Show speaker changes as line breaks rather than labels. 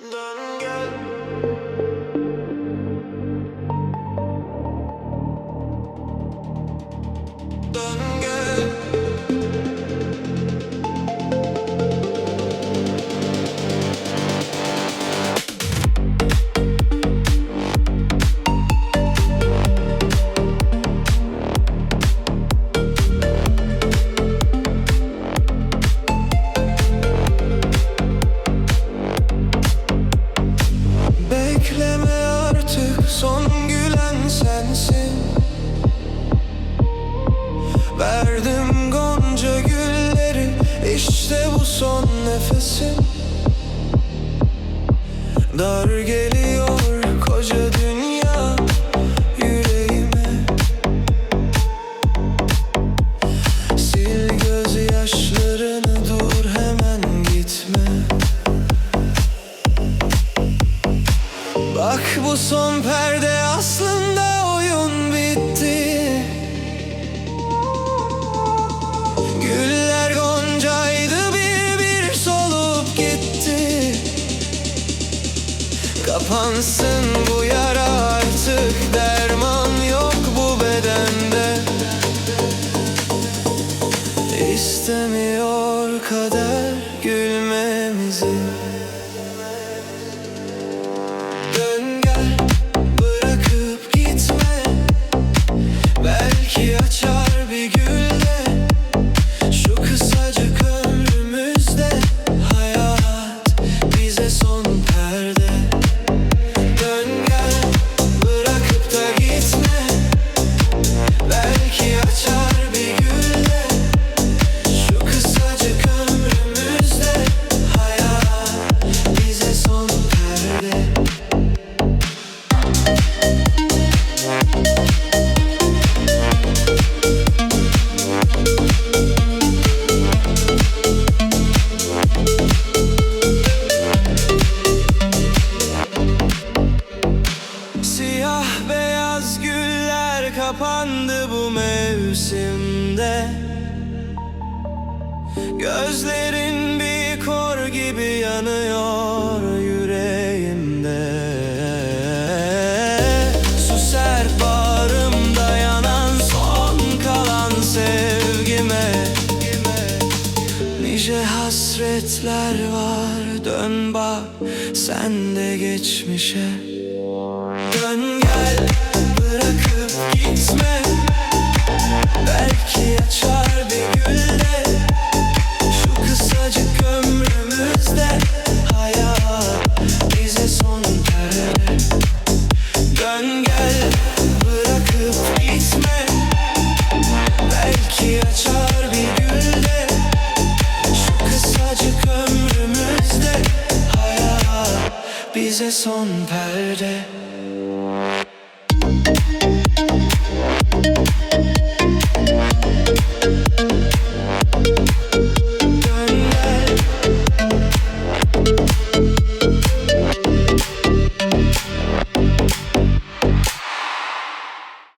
Dön Dar geliyor koca dünya yüreğime. Sil gözyaşlarını dur hemen gitme. Bak bu son perde aslında Kapansın bu yara artık derman yok bu bedende. İstemiyor kader gülmemizi mevsimde Gözlerin bir kor gibi yanıyor yüreğimde Su serp bağrımda yanan son kalan sevgime Nice hasretler var dön bak sen de geçmişe bize son perde